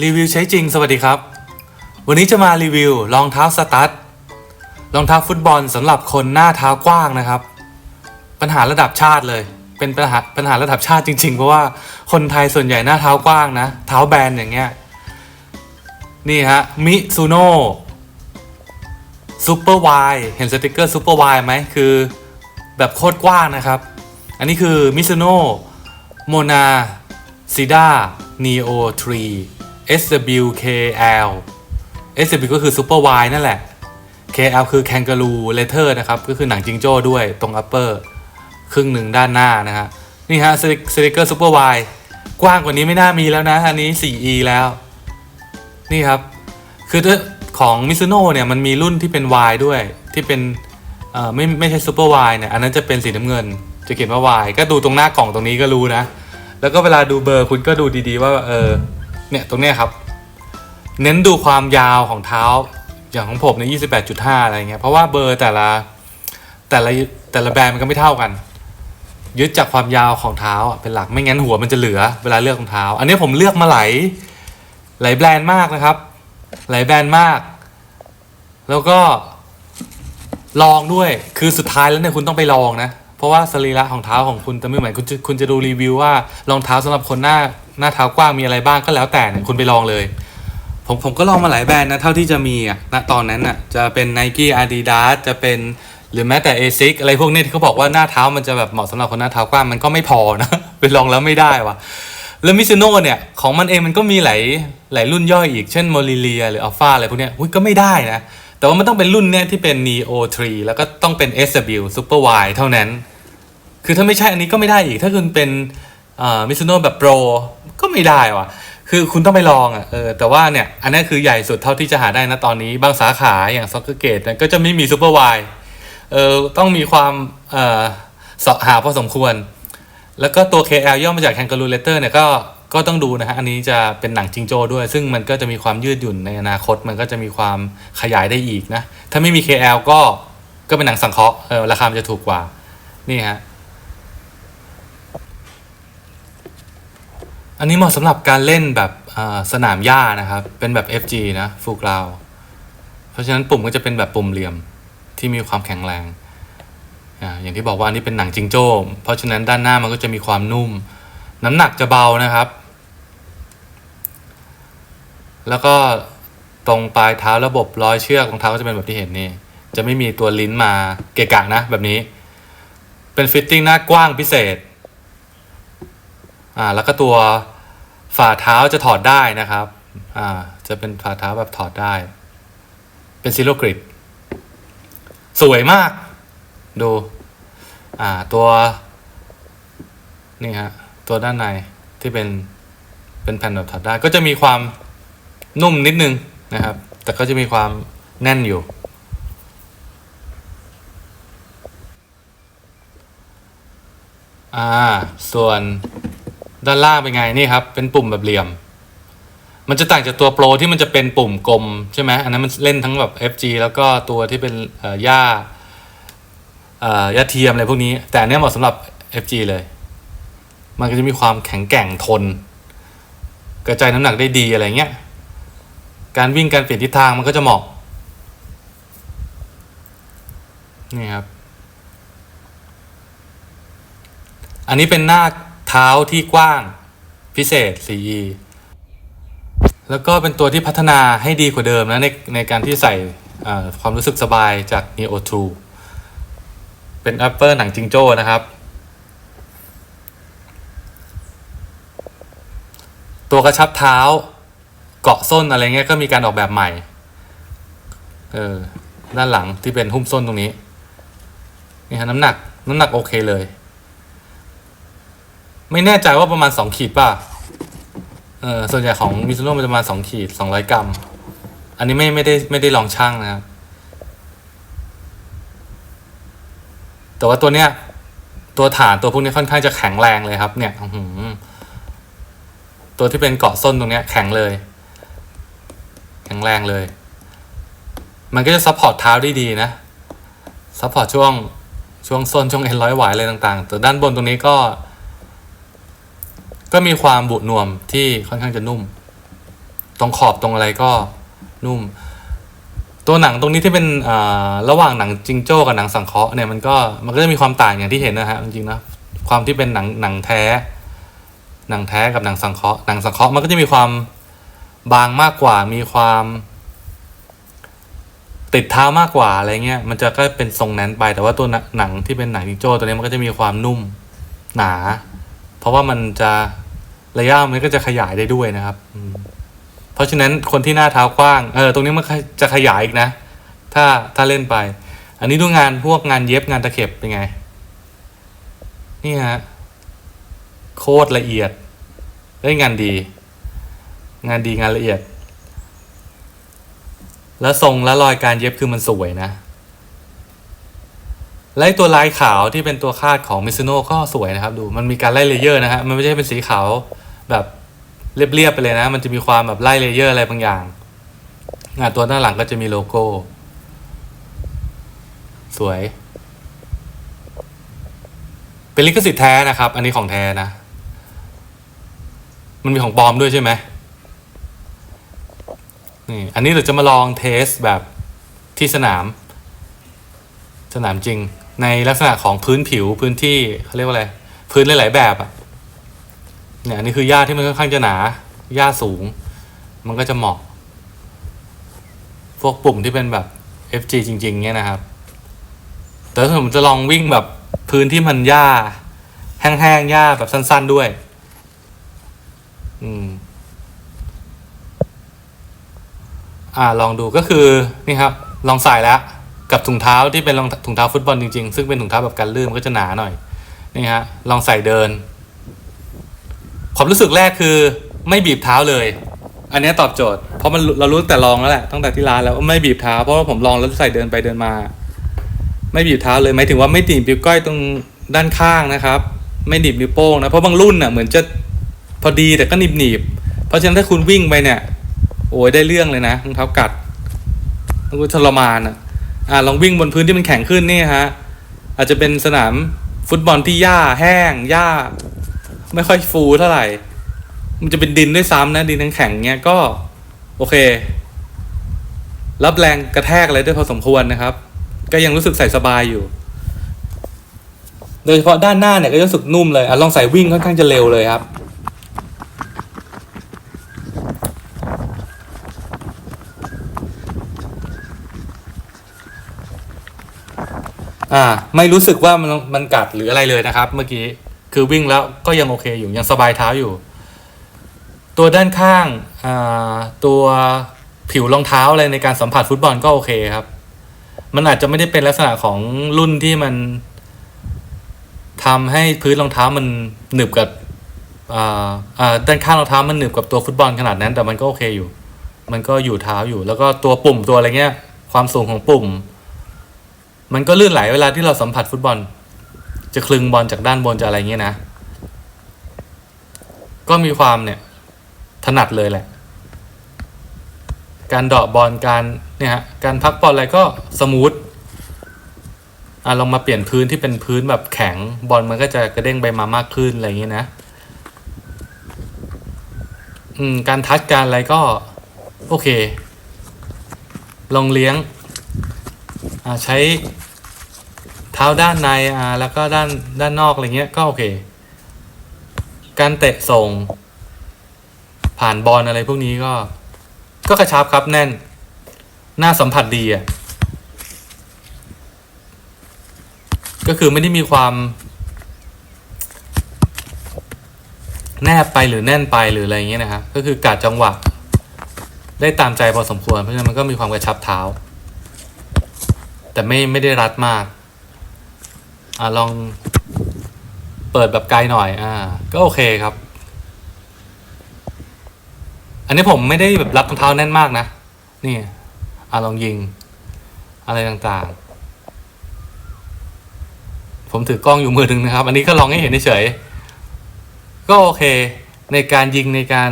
รีวิวใช้จริงสวัสดีครับ วันนี้จะมารีวิวรองเท้าสตั๊ดรองเท้าฟุตบอลสำหรับคนหน้าเท้ากว้างนะครับ ปัญหาระดับชาติเลย เป็นปัญหาปัญหาระดับชาติจริง ๆ เพราะว่าคนไทยส่วนใหญ่หน้าเท้ากว้างนะ เท้าแบนอย่างเงี้ยนี่ฮะมิซูโน่ซูเปอร์วเห็นสติกเกอร์ซูเปอร์วไหมคือแบบโคตรกว้างนะครับ อันนี้คือมิซูโน่โมนาซิด้า Neo 3 SWKL SW ก็คือ Super Y นั่นแหละ KL คือ Kangaroo Leather นะครับ ก็คือหนังจิงโจ้ด้วยตรง upper ครึ่งหนึ่งด้านหน้านะฮะ นี่ฮะสติกเกอร์ Super Y กว้างกว่านี้ไม่น่ามีแล้วนะ อันนี้ 4E แล้ว นี่ครับ คือของมิซูโน่เนี่ยมันมีรุ่นที่เป็น Y ด้วยที่เป็นไม่ไม่ใช่ Super Y เนี่ยอันนั้นจะเป็นสีน้ำเงิน จะเขียนว่า Y ก็ดูตรงหน้ากล่องตรงนี้ก็รู้นะ แล้วก็เวลาดูเบอร์คุณก็ดูดีๆว่าเออ เนี่ยตรงเนี้ยครับ เน้นดูความยาวของเท้าอย่างของผมเนี่ย28.5 อะไรเงี้ย เพราะว่าเบอร์แต่ละแต่ละแต่ละแบรนด์มันก็ไม่เท่ากัน ยึดจากความยาวของเท้าเป็นหลัก ไม่งั้นหัวมันจะเหลือเวลาเลือกรองเท้า อันนี้ผมเลือกมาหลายหลายแบรนด์มากนะครับ หลายแบรนด์มาก แล้วก็ลองด้วย คือสุดท้ายแล้วเนี่ยคุณต้องไปลองนะ เพราะว่าสรีระของเท้าของคุณจะไม่เหมือนคุณจะคุณจะดูรีวิวว่ารองเท้าสำหรับคนหน้าหน้าเท้ากว้างมีอะไรบ้างก็แล้วแต่เนี่ยคุณไปลองเลย ผมผมก็ลองมาหลายแบรนด์นะเท่าที่จะมีอะณตอนนั้นอะจะเป็น Nike Adidas จะเป็นหรือแม้แต่ ASIC อะไรพวกเนี้ยที่เขาบอกว่าหน้าเท้ามันจะแบบเหมาะสำหรับคนหน้าเท้ากว้างมันก็ไม่พอนะไปลองแล้วไม่ได้ว่ะแล้วมิซูโน่เนี่ยของมันเองมันก็มีหลายหลายรุ่นย่อยอีก เช่นโมลิเลียหรืออัลฟาอะไรพวกเนี้ยอุ๊ยก็ไม่ได้นะ แต่ว่ามันต้องเป็นรุ่นเนี้ยที่เป็น Neo 3 แล้วก็ต้องเป็น SW Super Y เท่านั้น คือถ้าไม่ใช่อันนี้ก็ไม่ได้อีก ถ้าคุณเป็นมิซูโน่แบบโปรก็ไม่ได้ว่ะ คือคุณต้องไปลองอะเออแต่ว่าเนี่ย อันนี้คือใหญ่สุดเท่าที่จะหาได้นะตอนนี้บางสาขาอย่างซ็อกเกอร์เกตก็จะไม่มีซูเปอร์วายเออต้องมีความเออสหาพอสมควร แล้วก็ตัว KL ย่อมาจาก Kangaroo Letter เนี่ยก็ก็ต้องดูนะฮะ อันนี้จะเป็นหนังจิงโจ้ด้วย ซึ่งมันก็จะมีความยืดหยุ่นในอนาคต มันก็จะมีความขยายได้อีกนะ ถ้าไม่มี KL ก็ก็เป็นหนังสังเคราะห์เออราคามันจะถูกกว่า นี่ฮะ อันนี้เหมาะสำหรับการเล่นแบบสนามหญ้านะครับ เป็นแบบ FG นะฟูกราวเพราะฉะนั้นปุ่มก็จะเป็นแบบปุ่มเหลี่ยมที่มีความแข็งแรง อย่างที่บอกว่าอันนี้เป็นหนังจิงโจ้ เพราะฉะนั้นด้านหน้ามันก็จะมีความนุ่ม น้ำหนักจะเบานะครับ แล้วก็ตรงปลายเท้าระบบร้อยเชือกของเท้าก็จะเป็นแบบที่เห็นนี่ จะไม่มีตัวลิ้นมาเกะกะนะแบบนี้ เป็นฟิตติ้งหน้ากว้างพิเศษ อ่าแล้วก็ตัว ฝ่าเท้าจะถอดได้นะครับ อ่า จะเป็นฝ่าเท้าแบบถอดได้ เป็นซีโร่กริดสวยมาก ดู อ่า ตัว นี่ฮะ ตัวด้านในที่เป็น เป็นแผ่นแบบถอดได้ ก็จะมีความนุ่มนิดนึงนะครับ แต่ก็จะมีความแน่นอยู่ อ่า ส่วน ด้านล่างเป็นไงนี่ครับเป็นปุ่มแบบเหลี่ยม มันจะต่างจากตัวโปรที่มันจะเป็นปุ่มกลมใช่ไหมอันนั้นมันเล่นทั้งแบบ FG แล้วก็ตัวที่เป็นเอ่อหญ้าเอ่อหญ้าเทียมอะไรพวกนี้ แต่อันเนี้ยเหมาะสำหรับ FG เลย มันก็จะมีความแข็งแกร่งทน กระจายน้ำหนักได้ดีอะไรเงี้ยการวิ่งการเปลี่ยนทิศทางมันก็จะเหมาะนี่ครับ อันนี้เป็นหน้า เท้าที่กว้างพิเศษ 4E แล้วก็เป็นตัวที่พัฒนาให้ดีกว่าเดิมนะในในการที่ใส่ความรู้สึกสบายจาก Neo 2 เป็น upper หนังจิงโจ้นะครับ ตัวกระชับเท้าเกาะส้นอะไรเงี้ยก็มีการออกแบบใหม่ เออ ด้านหลังที่เป็นหุ้มส้นตรงนี้ นี่ฮะน้ำหนัก น้ำหนักโอเคเลย ไม่แน่ใจว่าประมาณสองขีดป่ะ เออส่วนใหญ่ของมิซูโน่มันจะประมาณสองขีดสองร้อยกรัม อันนี้ไม่ไม่ได้ไม่ได้ลองช่างนะครับ แต่ว่าตัวเนี้ย ตัวฐานตัวพวกนี้ค่อนข้างจะแข็งแรงเลยครับ เนี่ยหืตัวที่เป็นเกาะส้นตรงเนี้ยแข็งเลย แข็งแรงเลย มันก็จะซัพพอร์ตเท้าได้ดีนะซัพพอร์ตช่วงช่วงส้นช่วงเอ็นร้อยหวายอะไรต่างๆ แต่ด้านบนตรงนี้ก็ ก็มีความบุนวมที่ค่อนข้างจะนุ่ม ตรงขอบตรงอะไรก็นุ่ม ตัวหนังตรงนี้ที่เป็นอ่าระหว่างหนังจิงโจ้กับหนังสังเคราะห์เนี่ยมันก็มันก็จะมีความต่างอย่างที่เห็นนะฮะจริงๆนะความที่เป็นหนังหนังแท้ หนังแท้กับหนังสังเคราะห์หนังสังเคราะห์มันก็จะมีความบางมากกว่ามีความติดเท้ามากกว่าอะไรเงี้ยมันจะก็เป็นทรงนั้นไป แต่ว่าตัวหนังที่เป็นหนังจิงโจ้ตัวนี้มันก็จะมีความนุ่มหนา เพราะว่ามันจะ ระยะมันก็จะขยายได้ด้วยนะครับเพราะฉะนั้นคนที่หน้าเท้ากว้างเออตรงนี้มันจะขยายอีกนะ ถ้าถ้าเล่นไป อันนี้ดูงานพวกงานเย็บงานตะเข็บเป็นไง นี่ฮะโคตรละเอียดเอ้งานดี งานดีงานละเอียด แล้วทรงและรอยการเย็บคือมันสวยนะและไอ้ตัวลายขาวที่เป็นตัวคาดของมิซูโน่ก็สวยนะครับ ดูมันมีการไล่เลเยอร์นะฮะมันไม่ใช่เป็นสีขาว แบบเรียบๆไปเลยนะ มันจะมีความแบบไล่เลเยอร์อะไรบางอย่างงานตัวด้านหลังก็จะมีโลโก้ สวย เป็นลิขสิทธิ์แท้นะครับ อันนี้ของแท้นะ มันมีของปลอมด้วยใช่ไหมนี่ อันนี้เราจะมาลองเทสแบบที่สนาม สนามจริง ในลักษณะของพื้นผิวพื้นที่เขาเรียกว่าอะไร พื้นหลาย ๆ แบบอะ เนี่ยอันนี้คือหญ้าที่มันค่อนข้างจะหนาหญ้าสูง มันก็จะเหมาะ พวกปุ่มที่เป็นแบบ FG จริง ๆ เนี่ยนะครับ แต่ถ้าผมจะลองวิ่งแบบพื้นที่มันหญ้า แห้งๆหญ้าแบบสั้น ๆด้วย อืม อ่าลองดูก็คือนี่ครับ ลองใส่แล้วกับถุงเท้าที่เป็นรองถุงเท้าฟุตบอลจริงๆ ซึ่งเป็นถุงเท้าแบบกันลื่นมันก็จะหนาหน่อย นี่ฮะ ลองใส่เดิน ความรู้สึกแรกคือไม่บีบเท้าเลย อันนี้ตอบโจทย์ เพราะมันเรารู้แต่ลองแล้วแหละตั้งแต่ที่ร้านแล้วว่าไม่บีบเท้าเพราะว่าผมลองแล้วใส่เดินไปเดินมา ไม่บีบเท้าเลยหมายถึงว่าไม่ตีบนิ้วก้อยตรงด้านข้างนะครับ ไม่หนีบนิ้วโป้งนะเพราะบางรุ่นน่ะเหมือนจะพอดีแต่ก็หนีบหนีบเพราะฉะนั้นถ้าคุณวิ่งไปเนี่ย โอ้ยได้เรื่องเลยนะรองเท้ากัดต้องทรมานอะอ่าลองวิ่งบนพื้นที่มันแข็งขึ้นนี่ฮะอาจจะเป็นสนามฟุตบอลที่หญ้าแห้งหญ้า ไม่ค่อยฟูเท่าไหร่ มันจะเป็นดินด้วยซ้ำนะ ดินแข็งๆเงี้ยก็ โอเค รับแรงกระแทกอะไรได้พอสมควรนะครับ ก็ยังรู้สึกใส่สบายอยู่ โดยเฉพาะด้านหน้าเนี่ยก็รู้สึกนุ่มเลยอะลองใส่วิ่งค่อนข้างจะเร็วเลยครับอ่า ไม่รู้สึกว่ามันมันกัดหรืออะไรเลยนะครับ เมื่อกี้ คือวิ่งแล้วก็ยังโอเคอยู่ยังสบายเท้าอยู่ ตัวด้านข้างตัวผิวรองเท้าอะไรในการสัมผัสฟุตบอลก็โอเคครับ มันอาจจะไม่ได้เป็นลักษณะของรุ่นที่มันทำให้พื้นรองเท้ามันหนึบกับด้านข้างรองเท้ามันหนึบกับตัวฟุตบอลขนาดนั้น แต่มันก็โอเคอยู่ มันก็อยู่เท้าอยู่ แล้วก็ตัวปุ่มตัวอะไรเงี้ย ความสูงของปุ่ม มันก็ลื่นไหลเวลาที่เราสัมผัสฟุตบอล จะคลึงบอลจากด้านบนจะอะไรเงี้ยนะ ก็มีความเนี่ยถนัดเลยแหละ การเดาะบอลการเนี่ยฮะการพักบอลอะไรก็สมูทอะลองมาเปลี่ยนพื้นที่เป็นพื้นแบบแข็งบอลมันก็จะกระเด้งไปมามากขึ้นอะไรอย่างเงี้ยนะอืมการทัชการอะไรก็ โอเค ลองเลี้ยงอ่าใช้ ท้าด้านในอ่าแล้วก็ด้านด้านนอกอะไรเงี้ยก็โอเค การเตะส่ง ผ่านบอลอะไรพวกนี้ก็ ก็กระชับครับแน่น หน้าสัมผัสดีอะก็คือไม่ได้มีความ แนบไปหรือแน่นไปหรืออะไรอย่างเงี้ยนะครับก็คือกาดจังหวะ ได้ตามใจพอสมควร เพราะฉะนั้นมันก็มีความกระชับเท้า แต่ไม่ไม่ได้รัดมาก อ่าลองเปิดแบบไกลหน่อย อ่า ก็โอเคครับ อันนี้ผมไม่ได้แบบรับรองเท้าแน่นมากนะ นี่ อ่าลองยิง อะไรต่างๆ ผมถือกล้องอยู่มือหนึ่งนะครับ อันนี้ก็ลองให้เห็นเฉย ก็โอเค ในการยิงในการ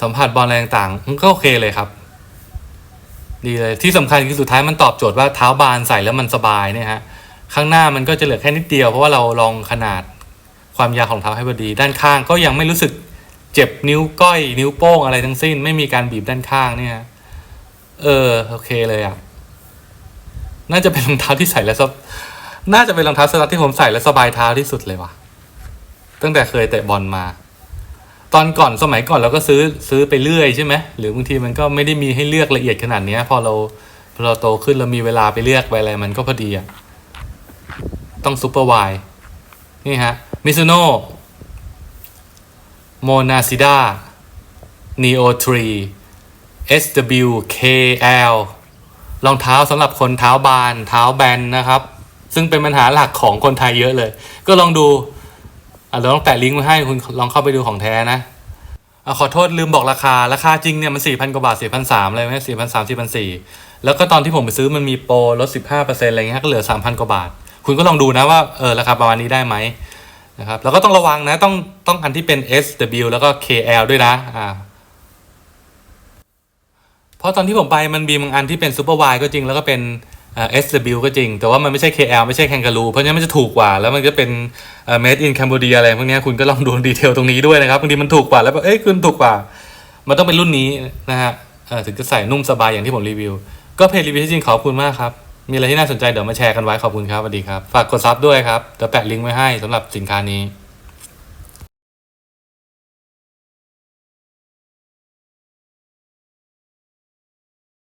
สัมผัสบอลอะไรต่างๆ ก็โอเคเลยครับ ดีเลย ที่สำคัญคือสุดท้ายมันตอบโจทย์ว่าเท้าบานใส่แล้วมันสบายเนี่ยฮะ ข้างหน้ามันก็จะเหลือแค่นิดเดียวเพราะว่าเราลองขนาดความยาวของเท้าให้พอดี ด้านข้างก็ยังไม่รู้สึกเจ็บนิ้วก้อย นิ้วโป้งอะไรทั้งสิ้น ไม่มีการบีบด้านข้างเนี่ยเออโอเคเลยอะน่าจะเป็นรองเท้าที่ใส่แล้วสบน่าจะเป็นรองเท้าสตั๊ดที่ผมใส่แล้วสบายเท้าที่สุดเลยว่ะ ตั้งแต่เคยเตะบอลมา ตอนก่อนสมัยก่อนเราก็ซื้อซื้อไปเรื่อยใช่ไหมหรือบางทีมันก็ไม่ได้มีให้เลือกละเอียดขนาดนี้พอเราพอเราโตขึ้นเรามีเวลาไปเลือกไปอะไรมันก็พอดีอะ ต้องซูเปอร์ไวนี่ฮะมิซูโน่โมนาซิดา Neo 3 SWKL รองเท้าสำหรับคนเท้าบาน เท้าแบนนะครับ ซึ่งเป็นปัญหาหลักของคนไทยเยอะเลย ก็ลองดูเราต้องแปะลิงก์ไว้ให้คุณลองเข้าไปดูของแท้นะอะขอโทษลืมบอกราคา ราคาจริงเนี่ยมันสี่พันกว่าบาทสี่พันสามเลยไหมสี่พันสามสี่พันสี่แล้วก็ตอนที่ผมไปซื้อมันมีโปรลดสิบห้าเปอร์เซ็นต์อะไรเงี้ยก็เหลือสามพันกว่าบาท คุณก็ลองดูนะว่าเออราคาประมาณนี้ได้ไหมนะครับแล้วก็ต้องระวังนะต้องต้องอันที่เป็น SW แล้วก็ KL ด้วยนะอ่าเพราะตอนที่ผมไปมันมีบางอันที่เป็นซูเปอร์วก็จริงแล้วก็เป็นเอ่อ SW ก็จริง แต่ว่ามันไม่ใช่ KL ไม่ใช่แคนการูเพราะฉะนั้นมันจะถูกกว่า แล้วมันก็เป็นเอ่อ made in Cambodia อะไรพวกนี้คุณก็ลองดูดีเทลตรงนี้ด้วยนะครับบางทีมันถูกกว่าแล้วแบบเอ้ยคุณถูกกว่า มันต้องเป็นรุ่นนี้นะฮะถึงจะใส่นุ่มสบายอย่างที่ผมรีวิว ก็เพจรีวิวที่จริงขอบคุณมากครับ มีอะไรที่น่าสนใจเดี๋ยวมาแชร์กันไว้ขอบคุณครับสวัสดีครับ ฝากกดซับด้วยครับเดี๋ยวแปะลิงก์ไว้ให้สำหรับสินค้านี้